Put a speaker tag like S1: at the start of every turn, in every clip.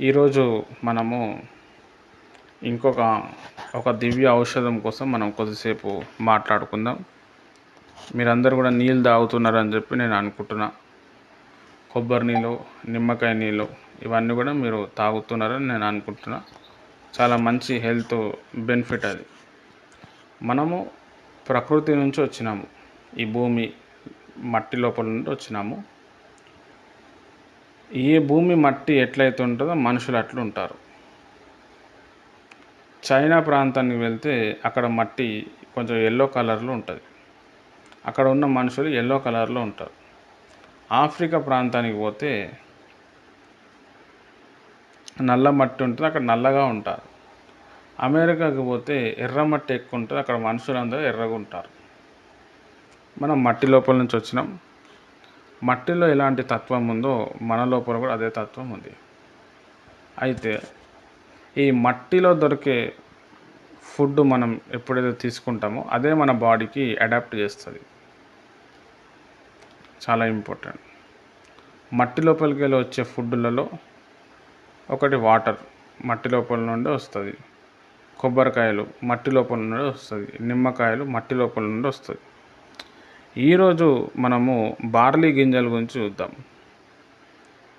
S1: ఈరోజు మనము ఇంకొక ఒక దివ్య ఔషధం కోసం మనం కొద్దిసేపు మాట్లాడుకుందాం. మీరందరూ కూడా నీళ్ళు తాగుతున్నారని చెప్పి నేను అనుకుంటున్నా. కొబ్బరి నీళ్ళు నిమ్మకాయ నీళ్ళు ఇవన్నీ కూడా మీరు తాగుతున్నారని నేను అనుకుంటున్నా. చాలా మంచి హెల్త్ బెనిఫిట్ అది. మనము ప్రకృతి నుంచి వచ్చినాము. ఈ భూమి మట్టి లోపల నుండి వచ్చినాము. ఏ భూమి మట్టి ఎట్లయితే ఉంటుందో మనుషులు అట్లు ఉంటారు. చైనా ప్రాంతానికి వెళ్తే అక్కడ మట్టి కొంచెం ఎల్లో కలర్లో ఉంటుంది. అక్కడ ఉన్న మనుషులు ఎల్లో కలర్లో ఉంటారు. ఆఫ్రికా ప్రాంతానికి పోతే నల్ల మట్టి ఉంటుంది అక్కడ నల్లగా ఉంటారు. అమెరికాకి పోతే ఎర్ర మట్టి ఎక్కువ ఉంటుంది అక్కడ మనుషులందరూ ఎర్రగా ఉంటారు. మనం మట్టి లోపల నుంచి వచ్చినాం. మట్టిలో ఎలాంటి తత్వం ఉందో మన లోపల కూడా అదే తత్వం ఉంది. అయితే ఈ మట్టిలో దొరికే ఫుడ్ మనం ఎప్పుడైతే తీసుకుంటామో అదే మన బాడీకి అడాప్ట్ చేస్తుంది. చాలా ఇంపార్టెంట్. మట్టి లోపలికి వెళ్ళి వచ్చే ఫుడ్లలో ఒకటి వాటర్ మట్టి లోపల నుండి వస్తుంది. కొబ్బరికాయలు మట్టి లోపల నుండి వస్తుంది. నిమ్మకాయలు మట్టి లోపల నుండి వస్తుంది. ఈరోజు మనము బార్లీ గింజల గురించి చూద్దాం.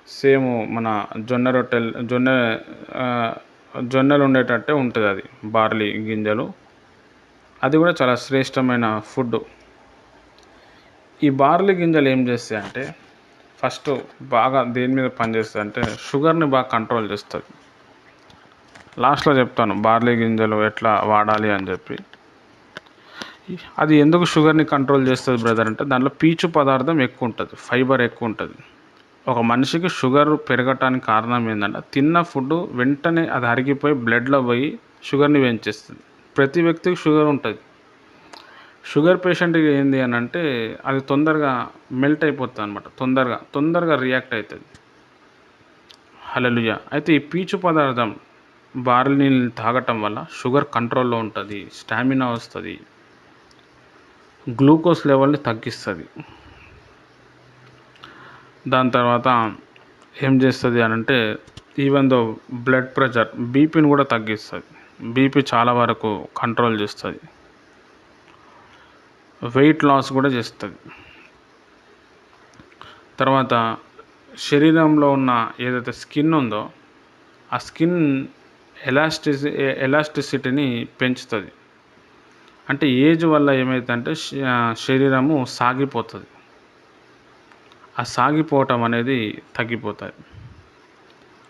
S1: సేమ్ మన జొన్న రొట్టెలు జొన్న జొన్నలు ఉండేటట్టే ఉంటుంది అది బార్లీ గింజలు. అది కూడా చాలా శ్రేష్టమైన ఫుడ్. ఈ బార్లీ గింజలు ఏం చేస్తాయి అంటే ఫస్ట్ బాగా దేని మీద పనిచేస్తాయి అంటే షుగర్ని బాగా కంట్రోల్ చేస్తుంది లాస్ట్లో చెప్తాను బార్లీ గింజలు ఎట్లా వాడాలి అని చెప్పి. అది ఎందుకు షుగర్ని కంట్రోల్ చేస్తుంది బ్రదర్ అంటే దాంట్లో పీచు పదార్థం ఎక్కువ ఉంటుంది ఫైబర్ ఎక్కువ ఉంటుంది. ఒక మనిషికి షుగర్ పెరగటానికి కారణం ఏంటంటే తిన్న ఫుడ్ వెంటనే అది అరిగిపోయి బ్లడ్లో పోయి షుగర్ని పెంచేస్తుంది. ప్రతి వ్యక్తికి షుగర్ ఉంటుంది. షుగర్ పేషెంట్కి ఏంది అని అంటే అది తొందరగా మెల్ట్ అయిపోతుంది అనమాట తొందరగా తొందరగా రియాక్ట్ అవుతుంది. హలలుయ అయితే ఈ పీచు పదార్థం బార్లీ నీళ్ళు తాగటం వల్ల షుగర్ కంట్రోల్లో ఉంటుంది స్టామినా వస్తుంది గ్లూకోజ్ లెవెల్ని తగ్గిస్తుంది. దాని తర్వాత ఏం చేస్తుంది అని అంటే ఈవెన్ దో బ్లడ్ ప్రెషర్ బీపీని కూడా తగ్గిస్తుంది. బీపీ చాలా వరకు కంట్రోల్ చేస్తుంది. వెయిట్ లాస్ కూడా చేస్తుంది. తర్వాత శరీరంలో ఉన్న ఏదైతే స్కిన్ ఉందో ఆ స్కిన్ ఎలాస్టిసి ఎలాస్టిసిటీని పెంచుతుంది. అంటే ఏజ్ వల్ల ఏమైందంటే శరీరము సాగిపోతుంది. ఆ సాగిపోవటం అనేది తగ్గిపోతుంది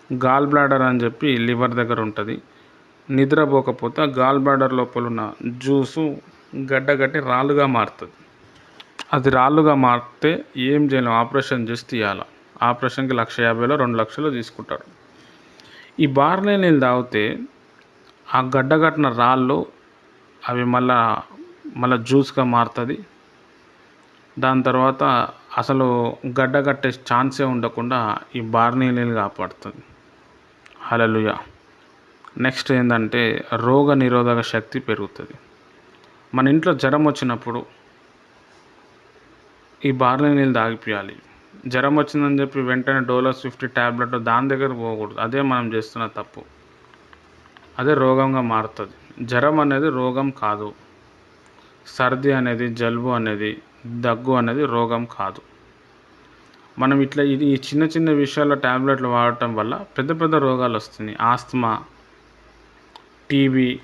S1: గాల్ బ్లాడర్ అని చెప్పి లివర్ దగ్గర ఉంటుంది. నిద్రపోకపోతే ఆ గాల్ బ్లాడర్ లోపల ఉన్న జ్యూసు గడ్డగట్టి రాళ్ళుగా మారుతుంది. అది రాళ్ళుగా మారితే ఏం చేయలేం ఆపరేషన్ చేసి తీయాలి ఆపరేషన్కి లక్ష యాభైలో రెండు లక్షలు తీసుకుంటాడు ఈ బార్లే నీళ్ళు తాగితే ఆ గడ్డగట్టిన రాళ్ళు అవి మళ్ళా మళ్ళా జ్యూస్గా మారుతుంది. దాని తర్వాత అసలు గడ్డ కట్టే ఛాన్సే ఉండకుండా ఈ బార్నీ నీళ్ళు కాపాడుతుంది. హలలుయ నెక్స్ట్ ఏంటంటే రోగ నిరోధక శక్తి పెరుగుతుంది. మన ఇంట్లో జ్వరం వచ్చినప్పుడు ఈ బార్లీ నీళ్ళు తాగిపియాలి. జ్వరం వచ్చిందని చెప్పి వెంటనే డోలో ఫిఫ్టీ ట్యాబ్లెట్ దాని దగ్గర పోకూడదు. అదే మనం చేస్తున్న తప్పు. అదే రోగంగా మారుతుంది. జ్వరం అనేది రోగం కాదు. సర్ది అనేది జలుబు అనేది దగ్గు అనేది రోగం కాదు. మనం ఇట్లా ఇది ఈ చిన్న చిన్న విషయాల్లో ట్యాబ్లెట్లు వాడటం వల్ల పెద్ద పెద్ద రోగాలు వస్తున్నాయి. ఆస్తమా టీబీ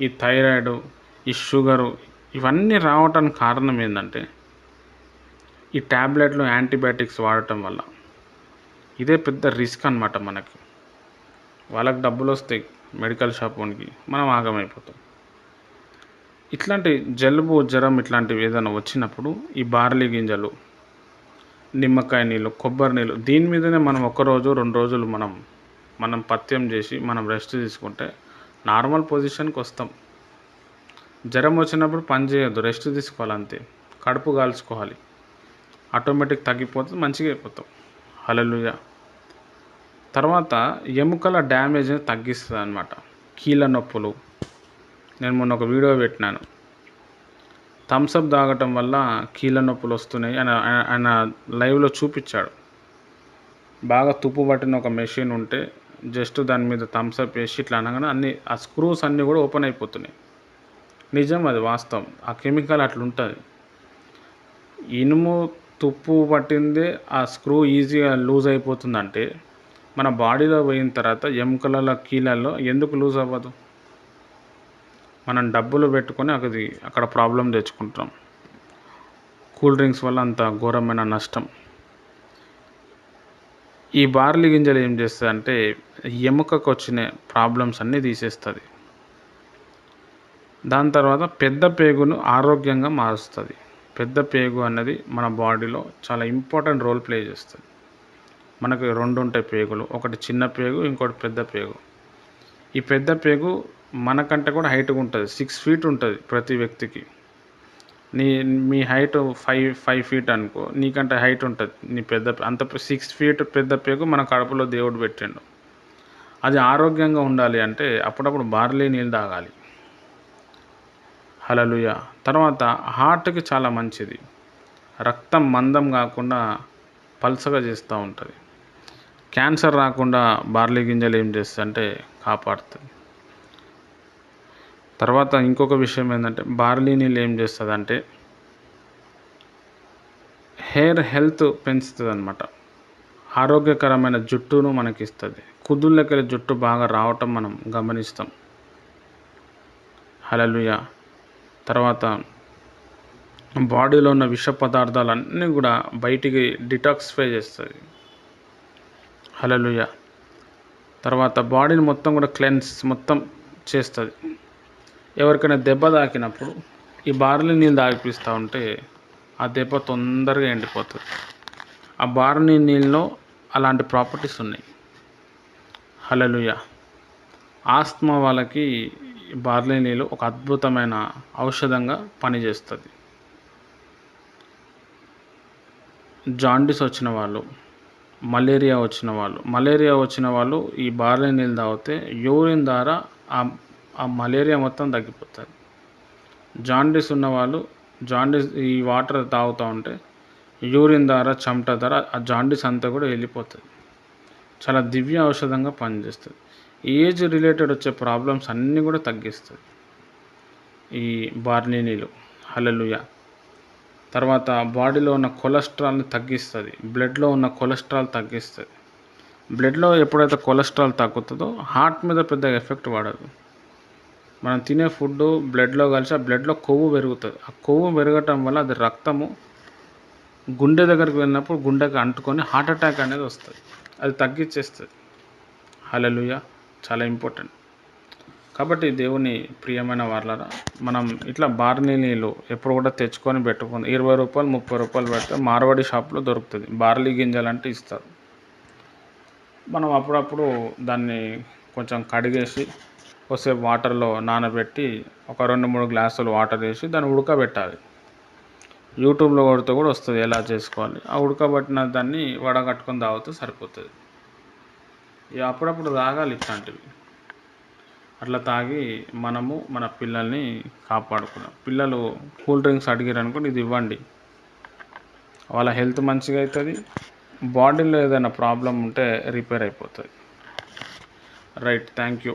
S1: ఈ థైరాయిడ్ ఈ షుగరు ఇవన్నీ రావటానికి కారణం ఏంటంటే ఈ ట్యాబ్లెట్లు యాంటీబయాటిక్స్ వాడటం వల్ల ఇదే పెద్ద రిస్క్ అనమాట మనకి. వాళ్ళకి డబ్బులు వస్తాయి. మెడికల్ షాప్ వానికి మనం ఆగమైపోతాం. ఇట్లాంటి జలుబు జ్వరం ఇట్లాంటివి ఏదైనా వచ్చినప్పుడు ఈ బార్లీ గింజలు నిమ్మకాయ నీళ్ళు కొబ్బరి నీళ్ళు దీని మీదనే మనం ఒక రోజు రెండు రోజులు మనం మనం పత్యం చేసి మనం రెస్ట్ తీసుకుంటే నార్మల్ పొజిషన్కి వస్తాం. జ్వరం వచ్చినప్పుడు పని చేయొద్దు రెస్ట్ తీసుకోవాలి అంతే. కడుపు కాల్చుకోవాలి. ఆటోమేటిక్ తగ్గిపోతే మంచిగా అయిపోతాం. హలలుగా తర్వాత ఎముకల డ్యామేజ్ని తగ్గిస్తుంది అనమాట కీళ్ళ నొప్పులు. నేను మొన్న ఒక వీడియో పెట్టినాను. థమ్స్అప్ తాగటం వల్ల కీళ్ళ నొప్పులు వస్తున్నాయి అని ఆయన- ఆయన లైవ్లో చూపించాడు. బాగా తుప్పు పట్టిన ఒక మెషిన్ ఉంటే జస్ట్ దాని మీద థమ్స్అప్ వేసి ఇట్లా అనగానే అన్ని ఆ స్క్రూస్ అన్నీ కూడా ఓపెన్ అయిపోతున్నాయి. నిజం అది వాస్తవం. ఆ కెమికల్ అట్లుంటుంది ఇనుము తుప్పు పట్టిందే ఆ స్క్రూ ఈజీగా లూజ్ అయిపోతుందంటే మన బాడీలో పోయిన తర్వాత ఎముకలలో కీళ్ళల్లో ఎందుకు లూజ్ అవ్వదు? మనం డబ్బులు పెట్టుకొని అది అక్కడ ప్రాబ్లం తెచ్చుకుంటాం. కూల్ డ్రింక్స్ వల్ల అంత ఘోరమైన నష్టం. ఈ బార్లీ గింజలు ఏం చేస్తుంది అంటే ఎముకకు వచ్చిన ప్రాబ్లమ్స్ అన్నీ తీసేస్తుంది. దాని తర్వాత పెద్ద పేగును ఆరోగ్యంగా మారుస్తుంది. పెద్ద పేగు అన్నది మన బాడీలో చాలా ఇంపార్టెంట్ రోల్ ప్లే చేస్తుంది. మనకు రెండు ఉంటాయి పేగులు. ఒకటి చిన్న పేగు ఇంకోటి పెద్ద పేగు. ఈ పెద్ద పేగు మనకంటే కూడా హైట్గా ఉంటుంది సిక్స్ ఫీట్ ఉంటుంది ప్రతి వ్యక్తికి. నీ మీ హైట్ ఫైవ్ ఫైవ్ ఫీట్ అనుకో నీకంటే హైట్ ఉంటుంది. నీ పెద్ద అంత సిక్స్ ఫీట్ పెద్ద పేగు మన కడుపులో దేవుడు పెట్టిండు. అది ఆరోగ్యంగా ఉండాలి అంటే అప్పుడప్పుడు బార్లీ నీళ్ళు తాగాలి. హలలుయ తర్వాత హార్ట్కి చాలా మంచిది. రక్తం మందం కాకుండా పల్సగా చేస్తూ ఉంటుంది. క్యాన్సర్ రాకుండా బార్లీ గింజలు ఏం చేస్తుంది అంటే కాపాడుతుంది తర్వాత ఇంకొక విషయం ఏంటంటే బార్లీ నీళ్ళు ఏం చేస్తుంది అంటే హెయిర్ హెల్త్ పెంచుతుంది అనమాట ఆరోగ్యకరమైన జుట్టును మనకి ఇస్తుంది కుదుళ్ళకెళ్ళి జుట్టు బాగా రావటం మనం గమనిస్తాం. హలలుయ తర్వాత బాడీలో ఉన్న విష పదార్థాలన్నీ కూడా బయటికి డిటాక్సిఫై చేస్తుంది హలలుయ తర్వాత బాడీని మొత్తం కూడా క్లెన్స్ మొత్తం చేస్తుంది. ఎవరికైనా దెబ్బ తాకినప్పుడు ఈ బార్లీ నీళ్ళు తాగిపిస్తూ ఉంటే ఆ దెబ్బ తొందరగా ఎండిపోతుంది. ఆ బార్లీ నీళ్ళలో అలాంటి ప్రాపర్టీస్ ఉన్నాయి. హలలుయ ఆస్తమా వాళ్ళకి బార్లీ నీళ్ళు ఒక అద్భుతమైన ఔషధంగా పనిచేస్తుంది. జాండిస్ వచ్చిన వాళ్ళు మలేరియా వచ్చిన వాళ్ళు. మలేరియా వచ్చిన వాళ్ళు ఈ బార్లీ నీళ్ళు తాగితే యూరిన్ ద్వారా ఆ మలేరియా మొత్తం తగ్గిపోతుంది. జాండీస్ ఉన్నవాళ్ళు జాండీస్ ఈ వాటర్ తాగుతూ ఉంటే యూరిన్ ద్వారా చెమట ద్వారా ఆ జాండీస్ అంతా కూడా వెళ్ళిపోతుంది. చాలా దివ్య ఔషధంగా పనిచేస్తుంది. ఏజ్ రిలేటెడ్ వచ్చే ప్రాబ్లమ్స్ అన్నీ కూడా తగ్గిస్తుంది. ఈ బార్లీ నీళ్ళు. హలలుయా తర్వాత బాడీలో ఉన్న కొలెస్ట్రాల్ని తగ్గిస్తుంది బ్లడ్లో ఉన్న కొలెస్ట్రాల్ తగ్గిస్తుంది. బ్లడ్లో ఎప్పుడైతే కొలెస్ట్రాల్ తగ్గుతుందో హార్ట్ మీద పెద్దగా ఎఫెక్ట్ పడదు మనం తినే ఫుడ్ బ్లడ్లో కలిసి ఆ బ్లడ్లో కొవ్వు పెరుగుతుంది. ఆ కొవ్వు పెరగటం వల్ల అది రక్తము గుండె దగ్గరికి వెళ్ళినప్పుడు గుండెకి అంటుకొని హార్ట్ అటాక్ అనేది వస్తుంది. అది తగ్గించేస్తుంది హలలుయ చాలా ఇంపార్టెంట్. కాబట్టి దేవుని ప్రియమైన వాళ్ళరా మనం ఇట్లా బార్లీ నీళ్ళు ఎప్పుడు కూడా తెచ్చుకొని పెట్టుకుని ఇరవై రూపాయలు ముప్పై రూపాయలు పెడితే మార్వాడి షాప్లో దొరుకుతుంది. బార్లీ గింజలు అంటే ఇస్తారు. మనం అప్పుడప్పుడు దాన్ని కొంచెం కడిగేసి కొద్దిసేపు వాటర్లో నానబెట్టి ఒక రెండు మూడు గ్లాసులు వాటర్ వేసి దాన్ని ఉడకబెట్టాలి. యూట్యూబ్లో కొడితే కూడా వస్తుంది ఎలా చేసుకోవాలి. ఆ ఉడకబెట్టిన దాన్ని వడగట్టుకొని తాగితే సరిపోతుంది. ఇక అప్పుడప్పుడు తాగాలి ఇట్లాంటివి. అట్లా తాగి మనము మన పిల్లల్ని కాపాడుకున్నాం. పిల్లలు కూల్ డ్రింక్స్ అడిగారు అనుకోండి ఇది ఇవ్వండి. వాళ్ళ హెల్త్ మంచిగా అవుతుంది బాడీలో ఏదైనా ప్రాబ్లం ఉంటే రిపేర్ అయిపోతుంది. Right thank you.